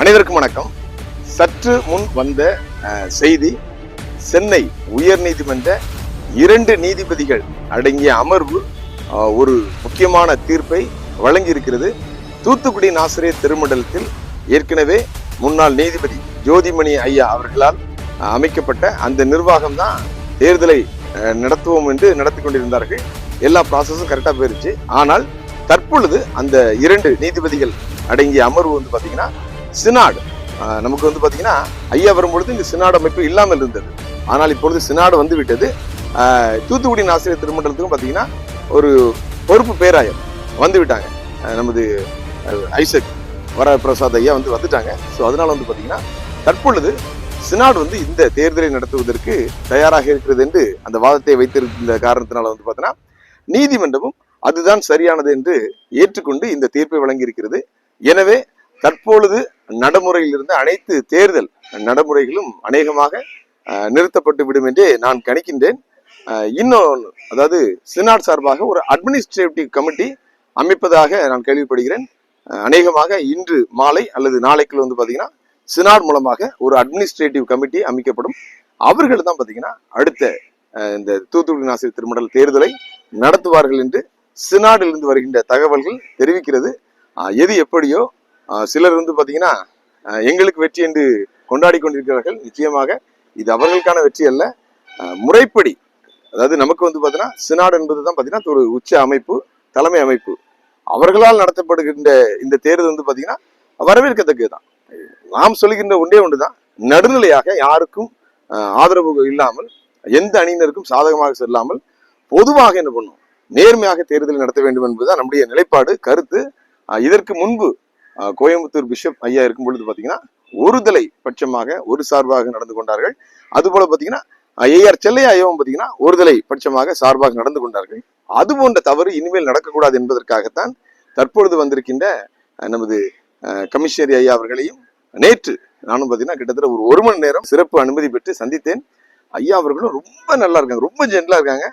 அனைவருக்கும் வணக்கம். சற்று முன் வந்த செய்தி சென்னை உயர் நீதிமன்ற இரண்டு நீதிபதிகள் அடங்கிய அமர்வு ஒரு முக்கியமான தீர்ப்பை வழங்கியிருக்கிறது. தூத்துக்குடி நாசிரியர் திருமண்டலத்தில் ஏற்கனவே முன்னாள் நீதிபதி ஜோதிமணி ஐயா அவர்களால் அமைக்கப்பட்ட அந்த நிர்வாகம் தான் தேர்தலை நடத்துவோம் என்று நடத்தி கொண்டிருந்தார்கள். எல்லா ப்ராசஸும் கரெக்டாக போயிருச்சு. ஆனால் தற்பொழுது அந்த இரண்டு நீதிபதிகள் அடங்கிய அமர்வு வந்து பார்த்தீங்கன்னா சினாடு. நமக்கு வந்து பார்த்தீங்கன்னா ஐயா வரும்பொழுது இந்த சினாடு அமைப்பு இல்லாமல் இருந்தது. ஆனால் இப்பொழுது சினாடு வந்து விட்டது தூத்துக்குடி ஆசிரியர் திருமண்டலத்துக்கும் பார்த்தீங்கன்னா ஒரு பொறுப்பு பேராயம் வந்து விட்டாங்க நமது ஐசக் வர பிரசாத் ஐயா வந்து வந்துட்டாங்க. ஸோ அதனால வந்து பார்த்தீங்கன்னா தற்பொழுது சினாடு வந்து இந்த தேர்தலை நடத்துவதற்கு தயாராக இருக்கிறது என்று அந்த வாதத்தை வைத்திருந்த காரணத்தினால வந்து பார்த்தீங்கன்னா நீதிமன்றமும் அதுதான் சரியானது என்று ஏற்றுக்கொண்டு இந்த தீர்ப்பை வழங்கியிருக்கிறது. எனவே தற்பொழுது நடைமுறையில் இருந்த அனைத்து தேர்தல் நடைமுறைகளும் அநேகமாக நிறுத்தப்பட்டு விடும் என்றே நான் கணிக்கின்றேன். இன்னொன்று அதாவது சினாட் சார்பாக ஒரு அட்மினிஸ்ட்ரேட்டிவ் கமிட்டி அமைப்பதாக நான் கேள்விப்படுகிறேன். அநேகமாக இன்று மாலை அல்லது நாளைக்குள்ள வந்து பார்த்தீங்கன்னா சினாட் மூலமாக ஒரு அட்மினிஸ்ட்ரேட்டிவ் கமிட்டி அமைக்கப்படும். அவர்கள் தான் பார்த்தீங்கன்னா அடுத்த இந்த தூத்துக்குடி நாசிரியர் திருமண்டல் தேர்தலை நடத்துவார்கள் என்று சினாடிலிருந்து வருகின்ற தகவல்கள் தெரிவிக்கிறது. எது எப்படியோ சிலர் வந்து பார்த்தீங்கன்னா எங்களுக்கு வெற்றி என்று கொண்டாடி கொண்டிருக்கிறார்கள். நிச்சயமாக இது அவர்களுக்கான வெற்றி அல்ல. முறைப்படி அதாவது நமக்கு வந்து பார்த்தீங்கன்னா சினாடு என்பது தான் பார்த்தீங்கன்னா ஒரு உச்ச அமைப்பு தலைமை அமைப்பு. அவர்களால் நடத்தப்படுகின்ற இந்த தேர்தல் வந்து பார்த்தீங்கன்னா வரவேற்கத்தக்கது தான் நாம் சொல்லுகின்ற ஒன்றே ஒன்று தான் நடுநிலையாக யாருக்கும் ஆதரவு இல்லாமல் எந்த அணியினருக்கும் சாதகமாக செல்லாமல் பொதுவாக என்ன பண்ணும்? நேர்மையாக தேர்தல் நடத்த வேண்டும் என்பதுதான் நம்முடைய நிலைப்பாடு கருத்து. இதற்கு முன்பு கோயம்புத்தூர் பிஷப் ஐயா இருக்கும் பொழுது பார்த்தீங்கன்னா ஒருதலை பட்சமாக ஒரு சார்பாக நடந்து கொண்டார்கள். அதுபோல பார்த்தீங்கன்னா ஏஆர் செல்லையா ஐயாவும் பார்த்தீங்கன்னா ஒருதலை பட்சமாக சார்பாக நடந்து கொண்டார்கள். அது போன்ற தவறு இனிமேல் நடக்கக்கூடாது என்பதற்காகத்தான் தற்பொழுது வந்திருக்கின்ற நமது கமிஷனரி ஐயா அவர்களையும் நேற்று நானும் பார்த்தீங்கன்னா கிட்டத்தட்ட ஒரு ஒரு மணி நேரம் சிறப்பு அனுமதி பெற்று சந்தித்தேன். ஐயா அவர்களும் ரொம்ப நல்லா இருக்காங்க ரொம்ப ஜென்டலாக இருக்காங்க.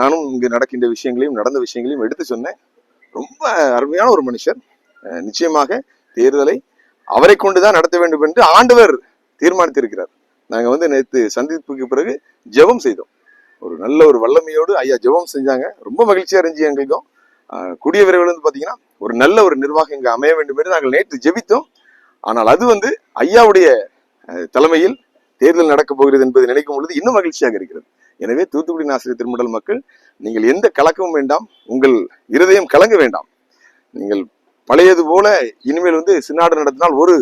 நானும் இங்கு நடக்கின்ற விஷயங்களையும் நடந்த விஷயங்களையும் எடுத்து சொன்னேன். ரொம்ப அருமையான ஒரு மனுஷர். நிச்சயமாக தேர்தலை அவரை கொண்டுதான் நடத்த வேண்டும் என்று ஆண்டவர் தீர்மானித்திருக்கிறார். நாங்கள் வந்து நேற்று சந்திப்புக்கு பிறகு ஜெபம் செய்தோம். ஒரு நல்ல ஒரு வல்லமையோடு ஐயா ஜெபம் செஞ்சாங்க. ரொம்ப மகிழ்ச்சியாக இருந்துச்சு எங்களுக்கும். கூடிய விரைவில் வந்து பார்த்தீங்கன்னா ஒரு நல்ல ஒரு நிர்வாகம் இங்கே அமைய வேண்டும் என்று நாங்கள் நேற்று ஜெபித்தோம். ஆனால் அது வந்து ஐயாவுடைய தலைமையில் தேர்தல் நடக்கப் போகிறது என்பதை நினைக்கும் பொழுது இன்னும் மகிழ்ச்சியாக இருக்கிறது. எனவே தூத்துக்குடி ஆசிரியர் திருமண்டல் மக்கள் நீங்கள் எந்த கலக்கமும் வேண்டாம். உங்கள் இருதயம் கலங்க வேண்டாம். நீங்கள் பழையது போல இனிமேல் வந்து சின்னாடு நடத்தினால் ஒரு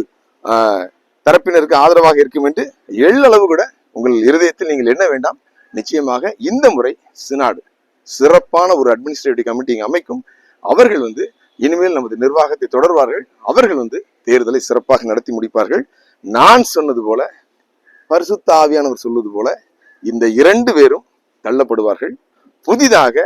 தரப்பினருக்கு ஆதரவாக இருக்கும் என்று எள்ளளவு கூட உங்கள் இருதயத்தில் நீங்கள் என்ன வேண்டாம். நிச்சயமாக இந்த முறை சினாடு சிறப்பான ஒரு அட்மினிஸ்ட்ரேட்டிவ் கமிட்டி அமைக்கும். அவர்கள் வந்து இனிமேல் நமது நிர்வாகத்தை தொடர்வார்கள். அவர்கள் வந்து தேர்தலை சிறப்பாக நடத்தி முடிப்பார்கள். நான் சொன்னது போல பரிசுத்த ஆவியானவர் சொல்வது போல இந்த இரண்டு பேரும் தள்ளப்படுவார்கள். புதிதாக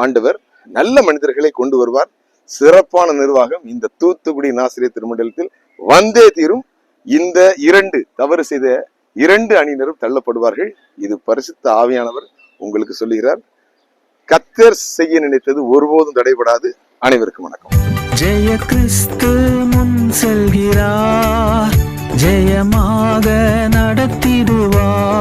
ஆண்டவர் நல்ல மனிதர்களை கொண்டு வருவார். சிறப்பான நிர்வாகம் இந்த தூத்துக்குடி நாசிரியர் திருமண்டலத்தில் வந்தே தீரும். இந்த இரண்டு தவறு செய்த இரண்டு அணியினரும் தள்ளப்படுவார்கள். இது பரிசுத்த ஆவியானவர் உங்களுக்கு சொல்லுகிறார். கத்தர் செய்ய நினைத்தது ஒருபோதும் தடைபடாது. அனைவருக்கும் வணக்கம். ஜெய கிறிஸ்து முன் செல்கிறார். ஜெயமாக நடத்திடுவார்.